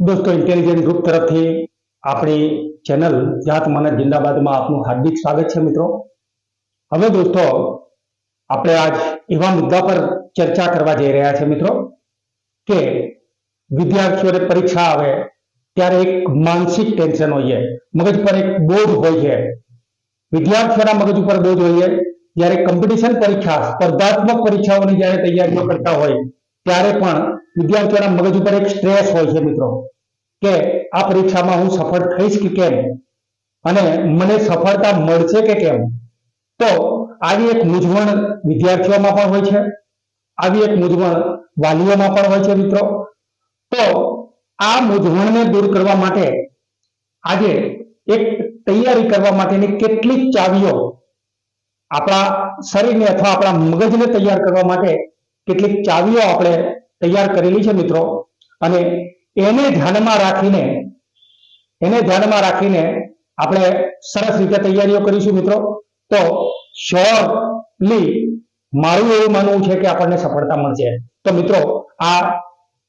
દોસ્તો intelligent group તરફથી આપણી ચેનલ જાત માનસ જિંદાબાદમાં આપનું હાર્દિક સ્વાગત છે મિત્રો. હવે દોસ્તો, આપણે આજ એવા મુદ્દા પર ચર્ચા કરવા જઈ રહ્યા છે મિત્રો કે વિદ્યાર્થીઓને પરીક્ષા આવે ત્યારે એક માનસિક ટેન્શન હોય મગજ પર એક બોજ હોય છે. વિદ્યાર્થીઓના મગજ ઉપર બોજ હોય છે. જ્યારે કોમ્પિટિશન પરીક્ષા, સ્પર્ધાત્મક પરીક્ષાઓની જ્યારે તૈયારીઓ કરતા હોય, ત્યારે પણ વિદ્યાર્થીઓના મગજ ઉપર એક સ્ટ્રેસ હોય છે મિત્રો, કે આ પરીક્ષામાં હું સફળ થઈશ કે કેમ? અને મને સફળતા મળશે કે કેમ? તો આવી એક મૂંઝવણ વિદ્યાર્થીઓમાં પણ હોય છે, આવી એક મૂંઝવણ વાલીઓમાં પણ હોય છે મિત્રો. તો આ મૂંઝવણને દૂર કરવા માટે આજે એક તૈયારી કરવા માટેની કેટલીક ચાવીઓ આપણા શરીરને અથવા આપણા મગજને તૈયાર કરવા માટે કેટલીક ચાવીઓ આપણે તૈયાર કરેલી છે મિત્રો. અને એને ધ્યાનમાં રાખીને, એને ધ્યાનમાં રાખીને આપણે સરસ રીતે તૈયારીઓ કરીશું મિત્રો. તો શ્યોરલી મારું એવું માનવું છે કે આપણને સફળતા મળશે. તો મિત્રો, આ,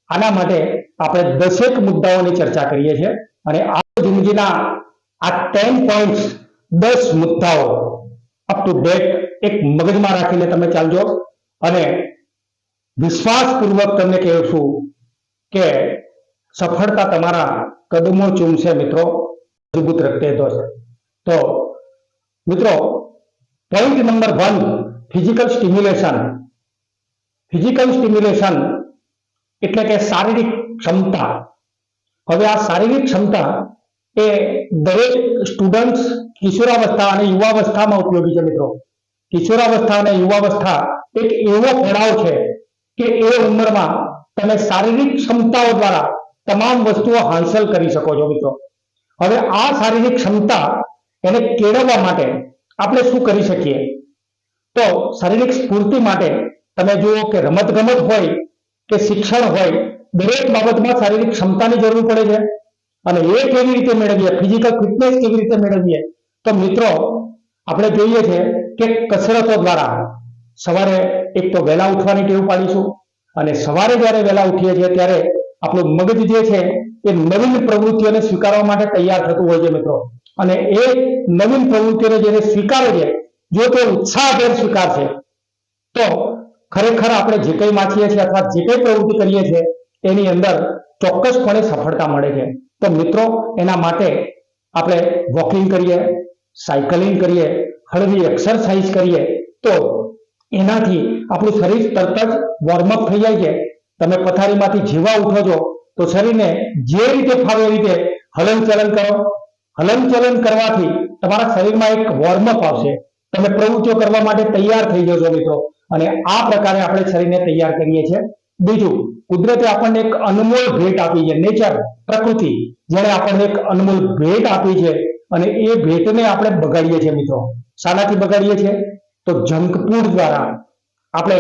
આના માટે આપણે દસેક મુદ્દાઓની ચર્ચા કરીએ છીએ. અને આ જિંદગીના આ ટેન પોઈન્ટ દસ મુદ્દાઓ અપ ટુ ડેટ એક મગજમાં રાખીને તમે ચાલજો. અને વિશ્વાસપૂર્વક તમને કહું છું કે સફળતા તમારા કદમો ચૂમશે મિત્રો. મજબૂત રખતે દોસ્ત તો મિત્રો point number one physical stimulation physical stimulation એટલે કે શારીરિક ક્ષમતા. હવે આ શારીરિક ક્ષમતા એ દરેક સ્ટુડન્ટ્સ કિશોરાવસ્થા અને યુવાવસ્થામાં ઉપયોગી છે મિત્રો. કિશોરાવસ્થા અને યુવાવસ્થા એક એવો પડાવ છે કે એ ઉંમરમાં તમે શારીરિક ક્ષમતાઓ દ્વારા તમામ વસ્તુઓ હાંસલ કરી શકો છો મિત્રો. હવે આ શારીરિક ક્ષમતા એને કેળવવા માટે આપણે શું કરી શકીએ? તો શારીરિક સ્ફૂર્તિ માટે તમે જુઓ કે રમત ગમત હોય કે શિક્ષણ હોય, દરેક બાબતમાં શારીરિક ક્ષમતાની જરૂર પડે છે. અને એ કેવી રીતે મેળવીએ? ફિઝિકલ ફિટનેસ કેવી રીતે મેળવીએ? તો મિત્રો, આપણે જોઈએ છે કે કસરતો દ્વારા સવારે એક તો વહેલા ઉઠવાની ટેવ પાડીશું અને સવારે જ્યારે વહેલા ઉઠીએ છીએ ત્યારે આપણું મગજ જે છે એ નવીન પ્રવૃત્તિઓને સ્વીકારવા માટે તૈયાર થતું હોય છે મિત્રો. અને એ નવીન પ્રવૃત્તિઓને જેને સ્વીકારે છે, જો તે ઉત્સાહભેર સ્વીકારશે, તો ખરેખર આપણે જે કંઈ વાંચીએ છીએ અથવા જે કંઈ પ્રવૃત્તિ કરીએ છીએ, એની અંદર ચોક્કસપણે સફળતા મળે છે. તો મિત્રો, એના માટે આપણે વોકિંગ કરીએ સાયકલિંગ કરીએ, હળવી એક્સરસાઇઝ કરીએ, તો એનાથી આપણું શરીર તરત જ વોર્મઅપ થઈ જાય છે. તમે પથારીમાંથી જેવા ઉઠો છો, તો શરીરને જે રીતે ફાવે એ રીતે હલનચલન કરો. હલનચલન કરવાથી તમારા શરીરમાં એક વોર્મઅપ આવશે. તમે પ્રવૃત્તિઓ કરવા માટે તૈયાર થઈ જશો મિત્રો. અને આ પ્રકારે આપણે શરીરને તૈયાર કરીએ છીએ. બીજું, કુદરતે આપણને એક અનમોલ ભેટ આપી છે નેચર પ્રકૃતિ, જેણે આપણને એક અનમોલ ભેટ આપી છે. અને એ ભેટને આપણે બગાડીએ છીએ મિત્રો. શાનાથી બગાડીએ છીએ. તો જંક ફૂડ દ્વારા આપણે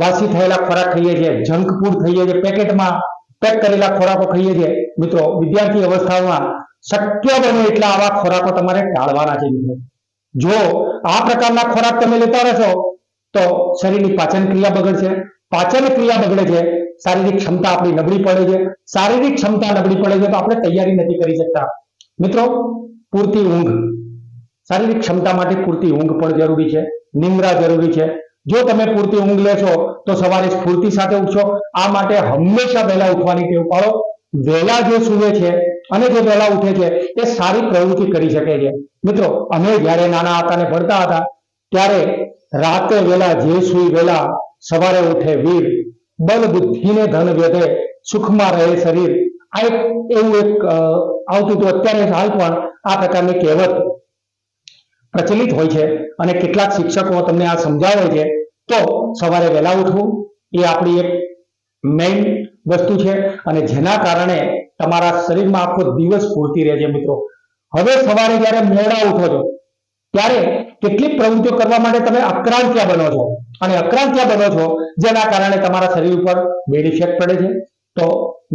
વાસી થયેલા ખોરાક ખાઈએ છીએ. જંક ફૂડ ખાઈએ છીએ પેકેટમાં. પેક કરેલા ખોરાકો ખાઈએ છીએ. મિત્રો, વિદ્યાર્થી અવસ્થામાં શક્ય બને એટલા આવા ખોરાકો તમારે ટાળવાના છે મિત્રો. જો આ પ્રકારના ખોરાક તમે લેતા રહેશો, તો શરીરની પાચન ક્રિયા બગડશે. પાચન ક્રિયા બગડે છે. શારીરિક ક્ષમતા આપણી નબળી પડે છે. શારીરિક ક્ષમતા નબળી પડે છે તો આપણે તૈયારી નથી કરી શકતા. મિત્રો, પૂરતી ઊંઘ. શારીરિક ક્ષમતા માટે પૂરતી ઊંઘ પણ જરૂરી છે, નિંદ્રા જરૂરી છે. જો તમે પૂરતી ઊંઘ લેશો તો સવારે સ્ફૂર્તિ સાથે ઉઠશો. આ માટે હંમેશા વહેલા ઉઠવાની ટેવ પાડો. વહેલા જે સૂવે છે અને જે વહેલા ઉઠે છે, એ સારી પ્રવૃત્તિ કરી શકે છે. મિત્રો, અમે જ્યારે નાના હતા ને ભણતા હતા, ત્યારે રાતે વેલા જે સુઈ વેલા સવારે ઉઠે વીર બલ બુદ્ધિને ધન વ્યધે સુખમાં રહે શરીર, આ એક એવું એક આવતું હતું. અત્યારે હાલ પણ આ પ્રકારની કહેવત પ્રચલિત હોય છે અને કેટલાક શિક્ષકો તમને આ સમજાવે છે, તો સવારે વહેલા ઉઠવું એ આપણી એક મેઇન વસ્તુ છે અને જેના કારણે તમારા શરીરમાં આખો દિવસ પૂરતી રહે છે મિત્રો. હવે સવારે જ્યારે મોડા ઉઠો છો, ત્યારે કેટલીક પ્રવૃત્તિઓ કરવા માટે તમે અક્રાંત્યા બનો છો. અને અક્રાંત્યા બનો છો, જેના કારણે તમારા શરીર ઉપર બેડ ઇફેક્ટ પડે છે. તો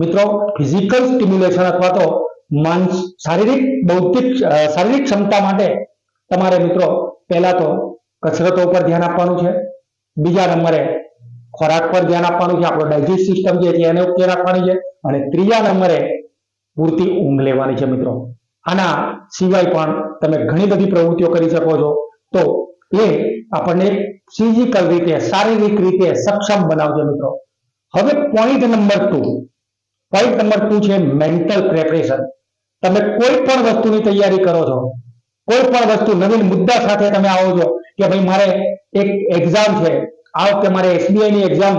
મિત્રો ફિઝિકલ સ્ટિમ્યુલેશન અથવા તો માન શારીરિક, બૌદ્ધિક શારીરિક ક્ષમતા માટે તમારે મિત્રો પહેલા તો કસરતો ઉપર ધ્યાન આપવાનું છે. બીજા નંબરે ખોરાક પર ધ્યાન આપવાનું છે. આપણો ડાયજેસ્ટ સિસ્ટમ જે છે એને ઉપર રાખવાની છે. અને ત્રીજા નંબરે પૂરતી ઊંઘ લેવાની છે મિત્રો. આના સિવાય પણ તમે ઘણી બધી પ્રવૃત્તિઓ કરી શકો છો. તો એ આપણને ફિઝિકલ રીતે, શારીરિક રીતે સક્ષમ બનાવજો મિત્રો. હવે point number two point number two છે મેન્ટલ પ્રેપરેશન તમે કોઈ પણ વસ્તુની તૈયારી કરો છો કોઈ પણ વસ્તુ નવીન મુદ્દા સાથે તમે આવો છો કે ભાઈ મારે એક એક્ઝામ છે, આ વખતે મારે એસબીઆઈ ની એક્ઝામ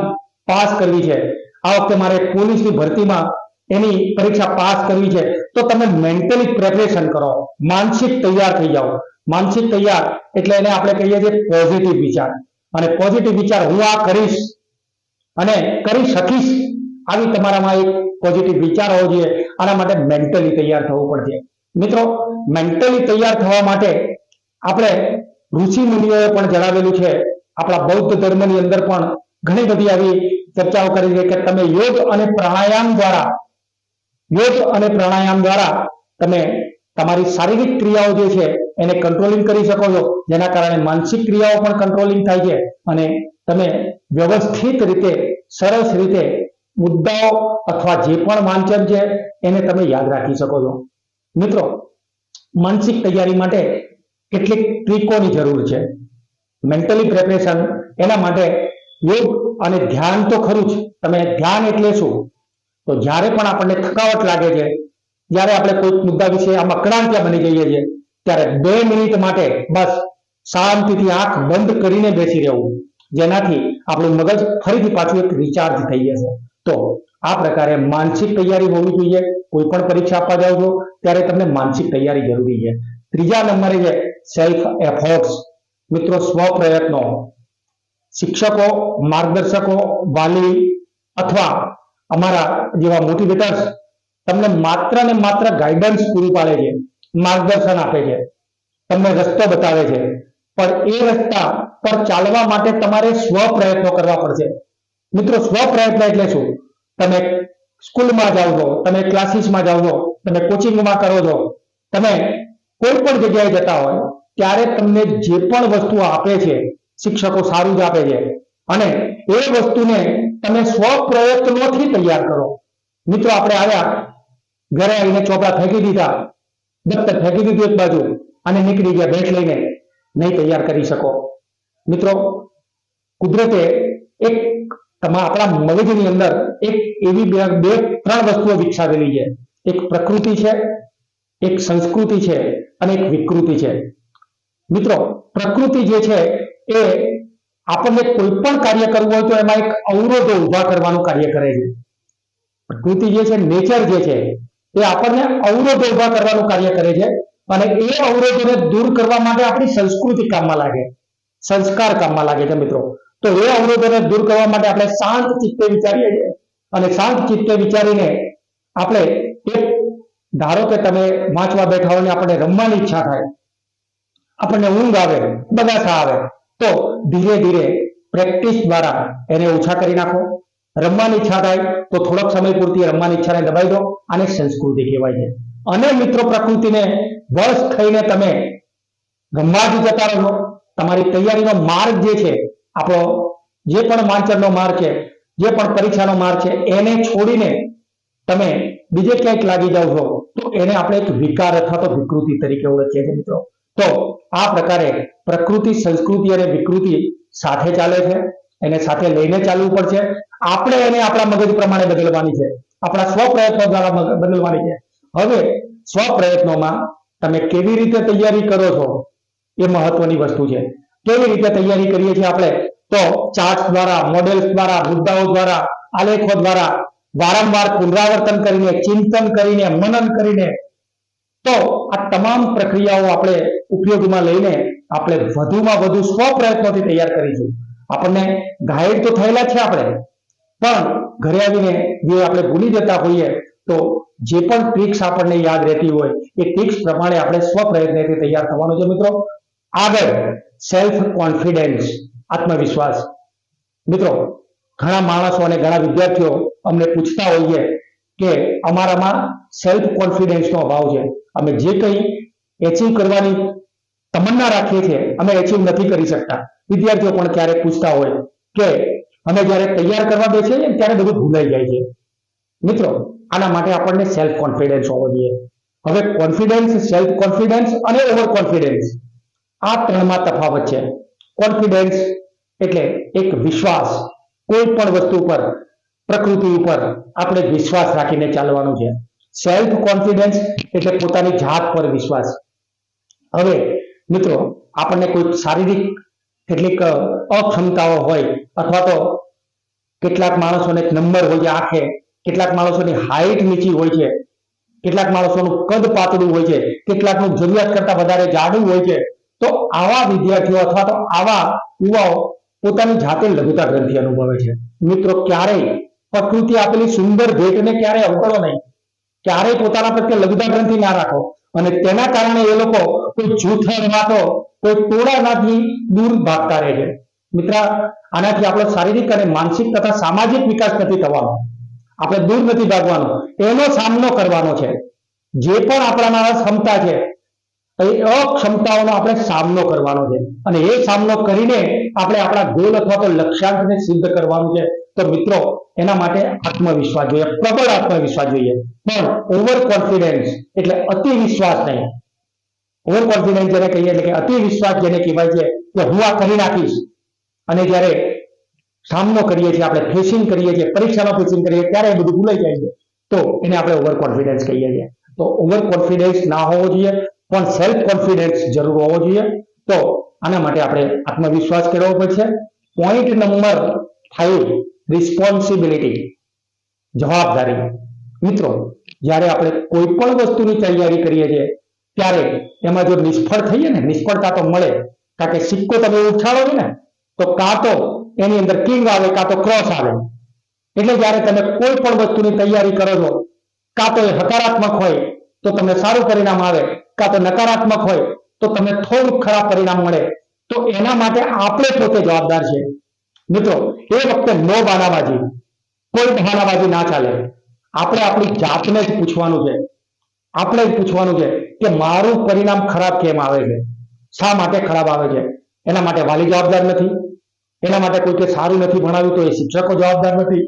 પાસ કરવી છે, આ વખતે મારે પોલીસની ભરતીમાં એની પરીક્ષા પાસ કરવી છે, તો તમે મેન્ટલી પ્રેપરેશન કરો, માનસિક તૈયાર થઈ જાઓ. માનસિક તૈયાર એટલે એને આપણે કહીએ છીએ પોઝિટિવ વિચાર. અને પોઝિટિવ વિચાર હું આ કરીશ અને કરી શકીશ આવી તમારામાં એક પોઝિટિવ વિચાર હોવો જોઈએ, આના માટે મેન્ટલી તૈયાર થવું પડશે. મિત્રો મેન્ટલી તૈયાર થવા માટે આપણે ઋષિ મુનિઓએ પણ જણાવેલું છે. આપણા બૌદ્ધ ધર્મની અંદર પણ ઘણી બધી આવી ચર્ચાઓ કરી છે કે તમે યોગ અને પ્રાણાયામ દ્વારા, યોગ અને પ્રાણાયામ દ્વારા તમે તમારી શારીરિક ક્રિયાઓ જે છે એને કંટ્રોલિંગ કરી શકો છો. જેના કારણે માનસિક ક્રિયાઓ પણ કંટ્રોલિંગ થાય છે અને તમે વ્યવસ્થિત રીતે, સરસ રીતે મુદ્દાઓ અથવા જે પણ વાંચન છે એને તમે યાદ રાખી શકો છો. મિત્રો માનસિક તૈયારી માટે કેટલીક ટ્રીકોની જરૂર છે. મેન્ટલી પ્રેપરેશન એના માટે યોગ અને ધ્યાન તો ખરું જ, તમે ધ્યાન એટલે શું? તો જ્યારે પણ આપણને થકાવટ લાગે છે, જ્યારે આપણે કોઈ મુદ્દા વિશે આમાં અકળાંત્યા બની જઈએ છીએ, ત્યારે બે મિનિટ માટે બસ શાંતિથી આંખ બંધ કરીને બેસી રહેવું. જેનાથી આપણું મગજ ફરીથી પાછું એક રિચાર્જ થઈ જશે. તો આ પ્રકારે માનસિક તૈયારી હોવી જોઈએ. કોઈ પણ પરીક્ષા આપવા જાઓ છો, ત્યારે તમને માનસિક તૈયારી જરૂરી છે. ત્રીજા નંબરે છે સેલ્ફ એફર્ટ્સ મિત્રો, સ્વ પ્રયત્નો. શિક્ષકો, માર્ગદર્શકો, વાલી અથવા અમારા જેવા મોટિવેટર્સ તમને માત્ર ને માત્ર ગાઈડન્સ પૂરું પાડે છે, માર્ગદર્શન આપે છે, તમને રસ્તો બતાવે છે. પણ એ રસ્તા પર ચાલવા માટે તમારે સ્વ પ્રયત્નો કરવા પડશે. મિત્રો, સ્વ પ્રયત્ન એટલે શું? તમે સ્કૂલમાં જાઓ છો, તમે ક્લાસીસમાં જાઓ છો, તમે કોચિંગમાં કરો છો, તમે કોઈ પણ જગ્યાએ જતા હોય, ત્યારે તમને જે પણ વસ્તુ આપે છે, શિક્ષકો સારું જ આપે છે. અને એ વસ્તુને તમે સ્વ પ્રયત્નોથી તૈયાર કરો. મિત્રો, આપણે આવ્યા, ઘરે આવીને ચોપડા ફેંકી દીધા, દફતર ફેંકી દીધું એક બાજુ, અને નીકળી ગયા બેઠ લઈને. નહીં તૈયાર કરી શકો. મિત્રો, કુદરતે એક તમારા આપણા મગજની અંદર એક એવી બે બે, ત્રણ વસ્તુઓ વિકસાવેલી છે. એક પ્રકૃતિ છે, એક સંસ્કૃતિ છે અને એક વિકૃતિ છે. મિત્રો, પ્રકૃતિ જે છે એ આપણને કોઈ પણ કાર્ય કરવું હોય તો એમાં એક અવરોધો ઊભા કરવાનું કાર્ય કરે છે. પ્રકૃતિ જે છે, નેચર જે છે, એ આપણને અવરોધો ઊભા કરવાનું કાર્ય કરે છે અને એ અવરોધોને દૂર કરવા માટે આપણી સંસ્કૃતિ કામમાં લાગે. સંસ્કાર કામમાં લાગે છે મિત્રો. તો એ અવરોધોને દૂર કરવા માટે આપણે શાંત ચિત્તે વિચારીએ છીએ. અને શાંત ચિત્તે વિચારીને આપણે એક, ધારો કે તમે વાંચવા બેઠા હોય આપણે રમવાની ઈચ્છા થાય, આપણને ઊંઘ આવે, બગાસા આવે, તો ધીરે ધીરે પ્રેક્ટિસ દ્વારા એને ઓછા કરી નાખો. રમવાની ઈચ્છા થાય તો થોડોક સમય પૂરતી રમવાની ઈચ્છાને દબાઈ દો. આને સંસ્કૃતિ કહેવાય છે. અને મિત્રો પ્રકૃતિને વશ થઈને તમે રમવા જ જતા રહો. તમારી તૈયારીનો માર્ગ જે છે આપણો જે પણ વાંચનનો માર્ગ છે, જે પણ પરીક્ષાનો માર્ગ છે, એને છોડીને તમે બીજે ક્યાંક લાગી જાઓ છો, તો એને આપણે એક વિકાર અથવા તો વિકૃતિ તરીકે ઓળખીએ છીએ મિત્રો. તો આ પ્રકારે પ્રકૃતિ, સંસ્કૃતિ અને વિકૃતિ સાથે ચાલે છે, એને સાથે લઈને ચાલવું પડશે. આપણે એને આપણા મગજ પ્રમાણે બદલવાની છે. આપણા સ્વપ્રયત્નો દ્વારા બદલવાની છે. હવે સ્વપ્રયત્નોમાં તમે કેવી રીતે તૈયારી કરો છો, એ મહત્વની વસ્તુ છે. કેવી રીતે તૈયારી કરીએ છીએ આપણે? તો ચાર્ટ દ્વારા મોડેલ્સ દ્વારા, મુદ્દાઓ દ્વારા, આલેખો દ્વારા વારંવાર પુનરાવર્તન કરીને, ચિંતન કરીને, મનન કરીને તો આ તમામ પ્રક્રિયાઓ આપણે ઉપયોગમાં લઈને આપણે વધુમાં વધુ સ્વ પ્રયત્નોથી તૈયાર કરીશું. આપણને ગાઈડ તો થયેલા છે આપણે, પણ ઘરે આવીને જે આપણે ભૂલી જતા હોઈએ, તો જે પણ ટ્રિક્સ આપણને યાદ રહેતી હોય, એ ટ્રિક્સ પ્રમાણે આપણે સ્વ પ્રયત્નથી તૈયાર થવાનું છે મિત્રો. આગળ સેલ્ફ કોન્ફિડન્સ આત્મવિશ્વાસ. મિત્રો, ઘણા માણસો અને ઘણા વિદ્યાર્થીઓ અમને પૂછતા હોઈએ કે અમારામાં સેલ્ફ કોન્ફિડન્સનો અભાવ છે. અમે જે કંઈ એચીવ કરવાની તમન્ના રાખીએ છીએ, અમે એચીવ નથી કરી શકતા. વિદ્યાર્થીઓ પણ ક્યારેક પૂછતા હોય કે અમે જ્યારે તૈયાર કરવા બેસીએ છીએ ત્યારે બધું ભૂલાઈ જાય છે. મિત્રો, આના માટે આપણને સેલ્ફ કોન્ફિડન્સ હોવો જોઈએ. હવે કોન્ફિડન્સ સેલ્ફ કોન્ફિડન્સ અને ઓવર કોન્ફિડન્સ આ ત્રણમાં તફાવત છે. કોન્ફિડન્સ એટલે એક વિશ્વાસ. કોઈ પણ વસ્તુ પર પ્રકૃતિ ઉપર આપણે વિશ્વાસ રાખીને ચાલવાનું છે. સેલ્ફ કોન્ફિડન્સ એટલે પોતાની જાત પર વિશ્વાસ. હવે મિત્રો, આપણને કોઈ શારીરિક કેટલીક અક્ષમતાઓ હોય અથવા તો કેટલાક માણસોને નંબર હોય છે આંખે, કેટલાક માણસોની હાઈટ નીચી હોય છે, કેટલાક માણસોનું કદ પાતળું હોય છે, કેટલાકનું જરૂરિયાત કરતા વધારે જાડું હોય છે તો આવા વિદ્યાર્થીઓ અથવા તો આવા યુવાઓ પોતાની જાતે લઘુતા ગ્રંથિ અનુભવે છે. મિત્રો, ક્યારેય પ્રકૃતિ આપેલી સુંદર ભેટને ક્યારેય અવગણો નહીં. ક્યારેય પોતાના પ્રત્યે લઘુતા ગ્રંથિ ના રાખો. અને તેના કારણે એ લોકો કોઈ જૂથમાં તો કોઈ ટોળામાંથી દૂર ભાગતા રહે છે. મિત્ર, આનાથી આપણો શારીરિક અને માનસિક તથા સામાજિક વિકાસ નથી થવાનો. આપણે દૂર નથી ભાગવાનો. એનો સામનો કરવાનો છે. જે પણ આપણામાં ક્ષમતા છે અક્ષમતાઓનો આપણે સામનો કરવાનો છે. અને એ સામનો કરીને આપણે આપણા ગોલ અથવા તો લક્ષ્યાંકને સિદ્ધ કરવાનું છે. તો મિત્રો, એના માટે આત્મવિશ્વાસ જોઈએ, પ્રબળ આત્મવિશ્વાસ જોઈએ. પણ ઓવર કોન્ફિડન્સ એટલે અતિ વિશ્વાસ નહીં. ઓવર કોન્ફિડન્સ જેને કહીએ એટલે કે અતિ વિશ્વાસ જેને કહેવાય છે, કે હું આ કરી નાખીશ. અને જ્યારે સામનો કરીએ છીએ, આપણે ફેસિંગ કરીએ છીએ, પરીક્ષામાં ફેસિંગ કરીએ ત્યારે એ બધું ભૂલાઈ જાય છે. તો એને આપણે ઓવર કોન્ફિડન્સ કહીએ છીએ. તો ઓવર કોન્ફિડન્સ ના હોવો જોઈએ પણ સેલ્ફ કોન્ફિડન્સ જરૂર હોવો જોઈએ. તો આના માટે આપણે આત્મવિશ્વાસ કેળવવો પડશે. પોઈન્ટ નંબર ફાઈવ રિસ્પોન્સિબિલિટી જવાબદારી. મિત્રો, જ્યારે આપણે કોઈ પણ વસ્તુની તૈયારી કરીએ છીએ, ત્યારે એમાં જો નિષ્ફળ થઈએ ને, નિષ્ફળતા તો મળે. કારણ કે સિક્કો તમે ઉછાળો ને, તો કાં તો એની અંદર કિંગ આવે, કાં તો ક્રોસ આવે. એટલે જ્યારે તમે કોઈ પણ વસ્તુની તૈયારી કરો છો, કાં તો એ હકારાત્મક હોય, તો તમને સારું પરિણામ આવે. કાં તો નકારાત્મક હોય, તો તમને થોડુંક ખરાબ પરિણામ મળે. તો એના માટે આપણે પોતે જવાબદાર છે. મિત્રો, એ વખતે નો બાનાબાજી કોઈ બહાનાબાજી ના ચાલે. આપણે આપણી જાતને જ પૂછવાનું છે. આપણે જ પૂછવાનું છે કે મારું પરિણામ ખરાબ કેમ આવે છે? શા માટે ખરાબ આવે છે? એના માટે વાલી જવાબદાર નથી. એના માટે કોઈ કે સારું નથી ભણાવ્યું તો એ શિક્ષકો જવાબદાર નથી.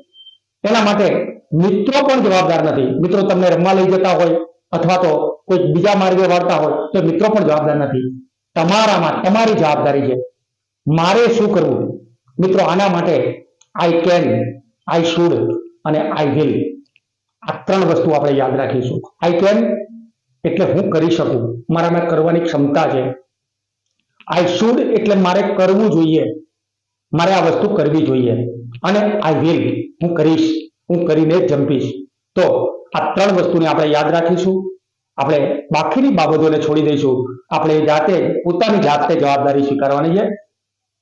એના માટે મિત્રો પણ જવાબદાર નથી. મિત્રો, તમને રમવા લઈ જતા હોય અથવા તો કોઈ બીજા માર્ગે વાળતા હોય, તો મિત્રો પણ જવાબદાર નથી. તમારામાં તમારી જવાબદારી છે. મારે શું કરવું? મિત્રો, આના માટે આઈ કેન આઈ શુડ અને આઈ વિલ આ ત્રણ વસ્તુ આપણે યાદ રાખીશું. આઈ કેન એટલે હું કરી શકું. મારામાં કરવાની ક્ષમતા છે. આઈ શુડ એટલે મારે કરવું જોઈએ. મારે આ વસ્તુ કરવી જોઈએ. અને આઈ વિલ હું કરીશ. હું કરીને જંપીશ. તો આ ત્રણ વસ્તુને આપણે યાદ રાખીશું. આપણે બાકીની બાબતોને છોડી દઈશું. આપણે જાતે પોતાની જાતે જવાબદારી સ્વીકારવાની છે.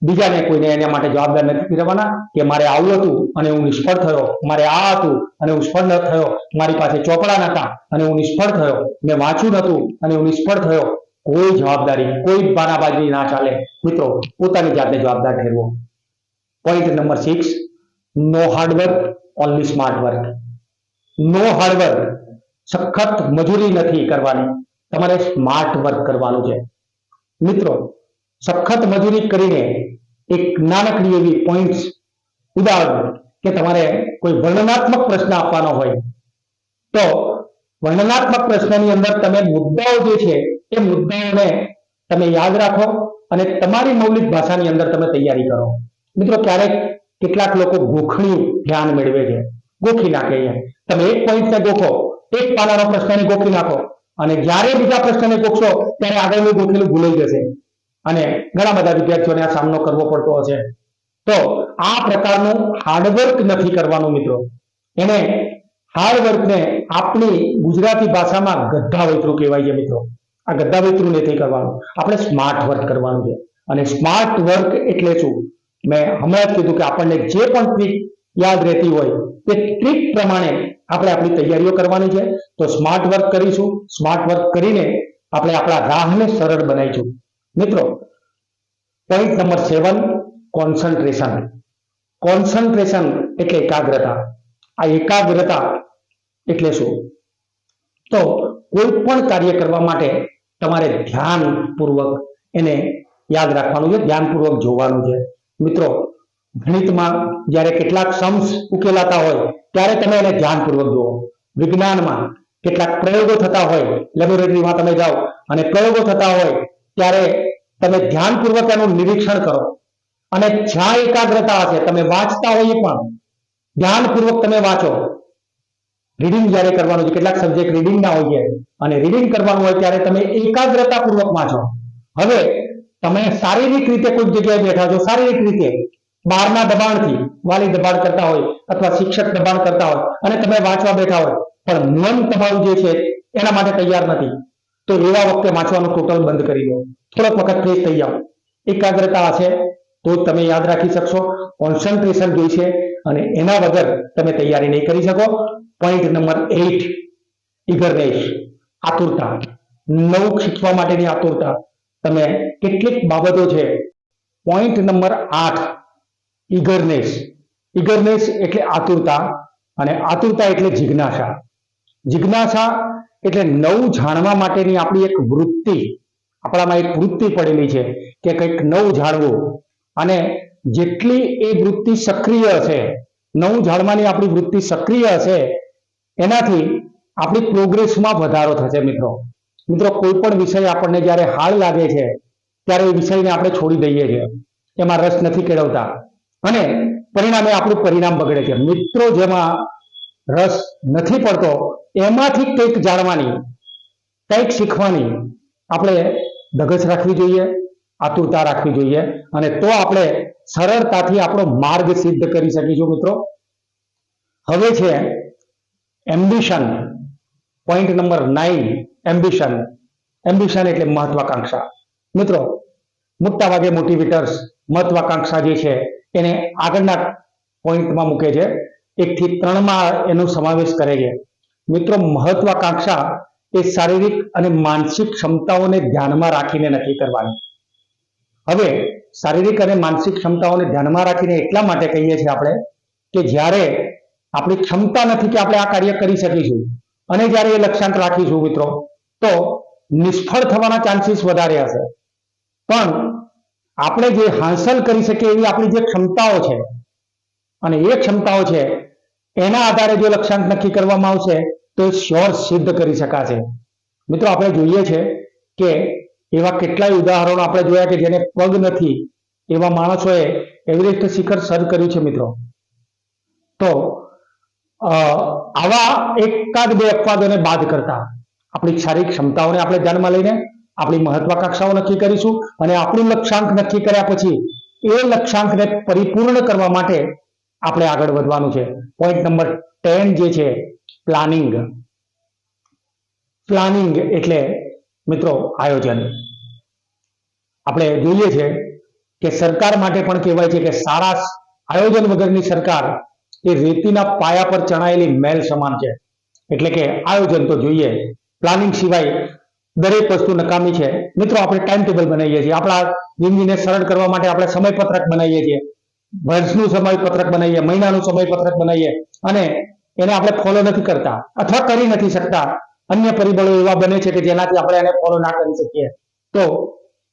બીજાને કોઈને એના માટે જવાબદાર નથી કરવાના કે મારે આવું હતું અને હું નિષ્ફળ થયો, મારે આ હતું અને હું ન થયો, મારી પાસે ચોપડા નતા અને હું નિષ્ફળ થયો, મેં વાંચ્યું નતું અને હું નિષ્ફળ થયો. કોઈ જવાબદારી, કોઈ બાનાબાજી ના ચાલે. મિત્રો, પોતાની જાતે જવાબદાર ઠેરવો. Point number six no hard work only smart work no hard work સખત મજૂરી નથી કરવાની. તમારે સ્માર્ટ વર્ક કરવાનું છે. મિત્રો, સખત મજૂરી કરીને એક નાનકડી એવી પોઈન્ટ્સ ઉદાહરણ કે તમારે કોઈ વર્ણનાત્મક પ્રશ્ન આપવાનો હોય, તો વર્ણનાત્મક પ્રશ્નની અંદર તમે મુદ્દાઓ જે છે, એ મુદ્દાઓને તમે યાદ રાખો અને તમારી મૌલિક ભાષાની અંદર તમે તૈયારી કરો. મિત્રો, ક્યારેક કેટલાક લોકો ગોખણી ધ્યાન મેળવે છે. ગોખી નાખે અહીંયા. તમે એક પોઈન્ટને ગોખો. એક પાનાનો પ્રશ્નને ગોખી નાખો. અને જ્યારે બીજા પ્રશ્નને ગોખશો, ત્યારે આગળનું ગોખેલું ભૂલાઈ જશે. અને ઘણા બધા વિદ્યાર્થીઓને આ સામનો કરવો પડતો હશે. તો આ પ્રકારનું હાર્ડવર્ક નથી કરવાનું મિત્રો. એને હાર્ડવર્કને આપણી ગુજરાતી ભાષામાં ગધા વૈતરું કહેવાય છે મિત્રો. આ ગધા વૈતરું નથી કરવાનું. આપણે સ્માર્ટ વર્ક કરવાનું છે. અને સ્માર્ટ વર્ક એટલે શું? મેં હમણાં જ કીધું કે આપણને જે પણ યાદ રહેતી હોય તે ટ્રીક પ્રમાણે આપણે આપણી તૈયારીઓ કરવાની છે. તો સ્માર્ટ વર્ક કરીશું. સ્માર્ટ વર્ક કરીને આપણે આપણા રાહને સરળ બનાવીશું. મિત્રો point number seven concentration concentration એટલે એકાગ્રતા. આ એકાગ્રતા એટલે શું? તો કોઈ પણ કાર્ય કરવા માટે તમારે ધ્યાનપૂર્વક એને યાદ રાખવાનું છે. ધ્યાનપૂર્વક જોવાનું છે. મિત્રો ગણિતમાં જ્યારે કેટલાક સમ્સ ઉકેલાતા હોય, ત્યારે તમે એને ધ્યાનપૂર્વક જુઓ. વિજ્ઞાનમાં કેટલાક પ્રયોગો થતા હોય લેબોરેટરીમાં તમે જાઓ અને પ્રયોગો થતા હોય, ત્યારે તમે ધ્યાનપૂર્વક એનું નિરીક્ષણ કરો. અને જ્યાં એકાગ્રતા હશે, તમે વાંચતા હોઈએ પણ. ધ્યાનપૂર્વક તમે વાંચો. રીડિંગ જ્યારે કરવાનું છે, કેટલાક સબ્જેક્ટ રીડિંગ ના હોય અને રીડિંગ કરવાનું હોય ત્યારે તમે એકાગ્રતાપૂર્વક વાંચો. હવે, તમે શારીરિક રીતે કોઈક જગ્યાએ બેઠા છો, શારીરિક રીતે બહારના દબાણથી વાલી દબાણ કરતા હોય અથવા શિક્ષક દબાણ કરતા હોય અને તમે વાંચવા બેઠા હોય, પણ મન તમારું જે છે એના માટે તૈયાર નથી, તો એવા વખતે વાંચવાનું ટોટલ બંધ કરી દો. થોડોક વખત ફ્રેશ થઈ જાઓ. એકાગ્રતા હશે તો તમે યાદ રાખી શકશો કોન્સન્ટ્રેશન જોઈશે અને એના વગર તમે તૈયારી નહીં કરી શકો. પોઈન્ટ નંબર એઇટ ઇગરનેસ આતુરતા. નવું શીખવા માટેની આતુરતા. તમે કેટલીક બાબતો છે. પોઈન્ટ નંબર આઠ ઇગરનેસ ઈગરનેસ એટલે આતુરતા અને આતુરતા એટલે જિજ્ઞાસા. જિજ્ઞાસા એટલે નવું જાણવા માટેની આપણી એક વૃત્તિ. આપણામાં એક વૃત્તિ પડેલી છે કે કંઈક નવું જાણવું. અને જેટલી એ વૃત્તિ સક્રિય હશે, નવું જાણવાની આપણી વૃત્તિ સક્રિય હશે, એનાથી આપણી પ્રોગ્રેસમાં વધારો થશે મિત્રો. મિત્રો કોઈ પણ વિષય આપણને જ્યારે હાલ લાગે છે, ત્યારે એ વિષયને આપણે છોડી દઈએ છીએ. એમાં રસ નથી કેળવતા. અને પરિણામે આપણું પરિણામ બગડે છે. મિત્રો, જેમાં રસ નથી પડતો, એમાંથી કંઈક જાણવાની, કંઈક શીખવાની આપણે ધગશ રાખવી જોઈએ, આતુરતા રાખવી જોઈએ અને તો આપણે સરળતાથી આપણો માર્ગ સિદ્ધ કરી શકીશું મિત્રો. હવે છે ambition point number nine ambition ambition એટલે મહત્વાકાંક્ષા. મિત્રો મોટા ભાગે મોટિવેટર્સ મહત્વાકાંક્ષા જે છે એને આગળના પોઈન્ટમાં મૂકે છે. એકથી ત્રણમાં એનો સમાવેશ કરે છે. મિત્રો, મહત્વાકાંક્ષા એ શારીરિક અને માનસિક ક્ષમતાઓને ધ્યાનમાં રાખીને નક્કી કરવાની. હવે, શારીરિક અને માનસિક ક્ષમતાઓને ધ્યાનમાં રાખીને એટલા માટે કહીએ છીએ આપણે કે જ્યારે આપણી ક્ષમતા નથી કે આપણે આ કાર્ય કરી શકીશું અને જ્યારે એ લક્ષ્યાંક રાખીશું મિત્રો, તો નિષ્ફળ થવાના ચાન્સીસ વધારે હશે. પણ આપણે જે હાંસલ કરી શકીએ એવી આપણી જે ક્ષમતાઓ છે, અને એ ક્ષમતાઓ છે, એના આધારે જો લક્ષ્યાંક નક્કી કરવામાં આવશે, તો શ્યોર સિદ્ધ કરી શકાશે. મિત્રો, આપણે જોઈએ છે કે એવા કેટલાય ઉદાહરણો આપણે જોયા કે જેને પગ નથી, એવા માણસોએ એવરેસ્ટ શિખર સર કર્યું છે, મિત્રો. તો આવા એકાદ બે અપવાદોને બાદ કરતા આપણી શારીરિક ક્ષમતાઓને આપણે ધ્યાનમાં લઈને આપણી મહત્વાકાંક્ષાઓ નક્કી કરીશું અને આપણું લક્ષ્યાંક નક્કી કર્યા પછી એ લક્ષ્યાંકને પરિપૂર્ણ કરવા માટે આપણે આગળ વધવાનું છે. પોઈન્ટ નંબર ટેન જે છે પ્લાનિંગ પ્લાનિંગ એટલે મિત્રો આયોજન. આપણે જોઈએ છે કે સરકાર માટે પણ કહેવાય છે કે સારા આયોજન વગરની સરકાર એ રેતીના પાયા પર ચણાયેલી મેલ સમાન છે. એટલે કે આયોજન તો જોઈએ. પ્લાનિંગ સિવાય દરેક વસ્તુ નકામી છે. મિત્રો, આપણે ટાઈમ ટેબલ બનાવીએ છીએ. આપણા જિંદગીને સરળ કરવા માટે આપણે સમયપત્રક બનાવીએ છીએ. વર્ષનું સમયપત્રક બનાવીએ, મહિનાનું સમયપત્રક બનાવીએ અને એને આપણે ફોલો નથી કરતા અથવા કરી નથી શકતા. અન્ય પરિબળો એવા બને છે કે જેનાથી આપણે એને ફોલો ના કરી શકીએ. તો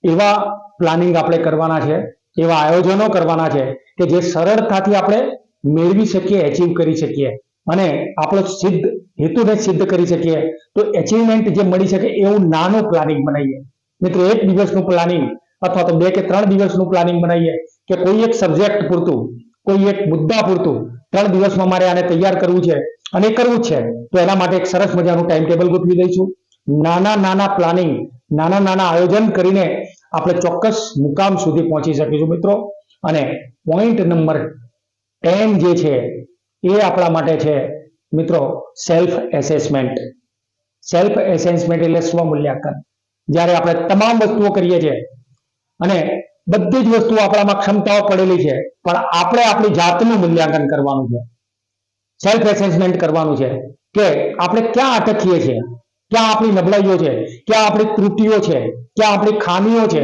એવા પ્લાનિંગ આપણે કરવાના છે, એવા આયોજનો કરવાના છે કે જે સરળતાથી આપણે મેળવી શકીએ એચીવ કરી શકીએ. અને આપણો સિદ્ધ હેતુને સિદ્ધ કરી શકીએ. તો એચિવમેન્ટ જે મળી શકે એવું નાનું પ્લાનિંગ બનાવીએ. મિત્રો, એક દિવસનું પ્લાનિંગ અથવા તો બે કે ત્રણ દિવસનું પ્લાનિંગ બનાવીએ કે કોઈ એક સબ્જેક્ટ પૂરતું, કોઈ એક મુદ્દા પૂરતું, ત્રણ દિવસમાં મારે આને તૈયાર કરવું છે અને કરવું છે, તો એના માટે એક સરસ મજાનું ટાઈમ ટેબલ ગોઠવી દઈશું. નાના નાના પ્લાનિંગ નાના નાના આયોજન કરીને આપણે ચોક્કસ મુકામ સુધી પહોંચી શકીશું મિત્રો. અને પોઈન્ટ નંબર ટેન જે છે એ આપણા માટે છે, મિત્રો સેલ્ફ એસેસમેન્ટ સેલ્ફ એસેસમેન્ટ એટલે સ્વમૂલ્યાંકન જ્યારે આપણે તમામ વસ્તુઓ કરીએ છીએ, અને બધી જ વસ્તુઓ આપણામાં ક્ષમતાઓ પડેલી છે, પણ આપણે આપણી જાતનું મૂલ્યાંકન કરવાનું છે. સેલ્ફ એસેસમેન્ટ કરવાનું છે કે આપણે ક્યાં અટકીએ છીએ, ક્યાં આપણી નબળાઈઓ છે, ક્યાં આપણી ત્રુટિઓ છે, ક્યાં આપણી ખામીઓ છે,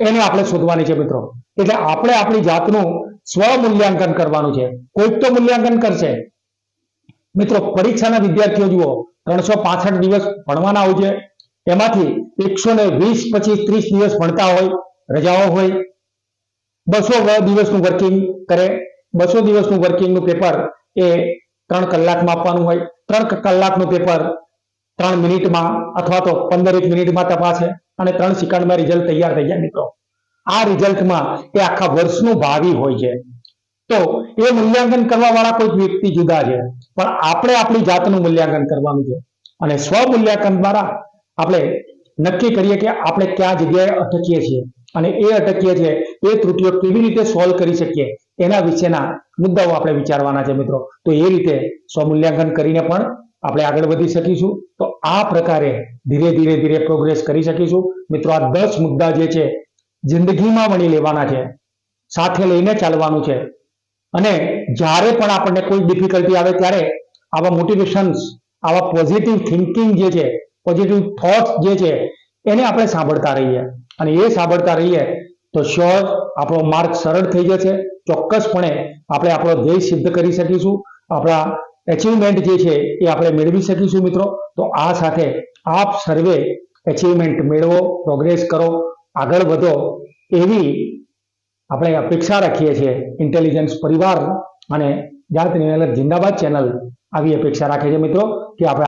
એને આપણે શોધવાની છે, મિત્રો. એટલે આપણે આપણી જાતનું સ્વ મૂલ્યાંકન કરવાનું છે. કોઈક તો મૂલ્યાંકન કરશે. મિત્રો, પરીક્ષાના વિદ્યાર્થીઓ જુઓ, ત્રણસો દિવસ ભણવાના હોય છે. એમાંથી એકસો ને વીસ પચીસ ત્રીસ દિવસ ભણતા હોય, રજાઓ હોય. બસો દિવસનું વર્કિંગ કરે. બસો દિવસનું વર્કિંગનું પેપર એ ત્રણ કલાકમાં આપવાનું હોય. ત્રણ કલાકનું પેપર ત્રણ મિનિટમાં અથવા તો પંદર એક મિનિટમાં તપાસે અને ત્રણ સેકન્ડમાં રિઝલ્ટ તૈયાર થઈ જાય, મિત્રો. આ રિઝલ્ટમાં એ આખા વર્ષનું ભાવિ હોય છે. તો એ મૂલ્યાંકન કરવા વાળા કોઈ વ્યક્તિ જુદા છે. પણ આપણે આપણી જાતનું મૂલ્યાંકન કરવાનું છે. અને સ્વ મૂલ્યાંકન દ્વારા આપણે નક્કી કરીએ કે આપણે કયા જગ્યાએ અટકીએ છીએ. અને એ અટકીએ છીએ એ ત્રુટીઓ કેવી રીતે સોલ્વ કરી શકીએ, એના વિશેના મુદ્દાઓ આપણે વિચારવાના છે મિત્રો. તો એ રીતે સ્વમૂલ્યાંકન કરીને પણ આપણે આગળ વધી શકીશું. તો આ પ્રકારે ધીરે ધીરે ધીરે પ્રોગ્રેસ કરી શકીશું. મિત્રો, આ દસ મુદ્દા જે છે જિંદગીમાં વણી લેવાના છે, સાથે લઈને ચાલવાનું છે. અને જ્યારે પણ આપણને કોઈ ડિફિકલ્ટી આવે ત્યારે આવા મોટિવેશન્સ આવા પોઝિટિવ થિંકિંગ જે છે પોઝિટિવ થોટ્સ જે છે, એને આપણે સાંભળતા રહીએ. અને એ સાંભળતા રહીએ તો શ્યોર આપણો માર્ગ સરળ થઈ જશે. ચોક્કસપણે આપણે આપણો ધ્યેય સિદ્ધ કરી શકીશું. આપણા એચિવમેન્ટ જે છે એ આપણે મેળવી શકીશું મિત્રો. તો આ સાથે આપ સર્વે એચિવમેન્ટ મેળવો પ્રોગ્રેસ કરો. આગળ વધો એવી આપણે અપેક્ષા રાખીએ છીએ ઇન્ટેલિજન્સ પરિવાર અને જાત નિર્ણય જિંદાબાદ ચેનલ આવી અપેક્ષા રાખે છે મિત્રો કે આપણે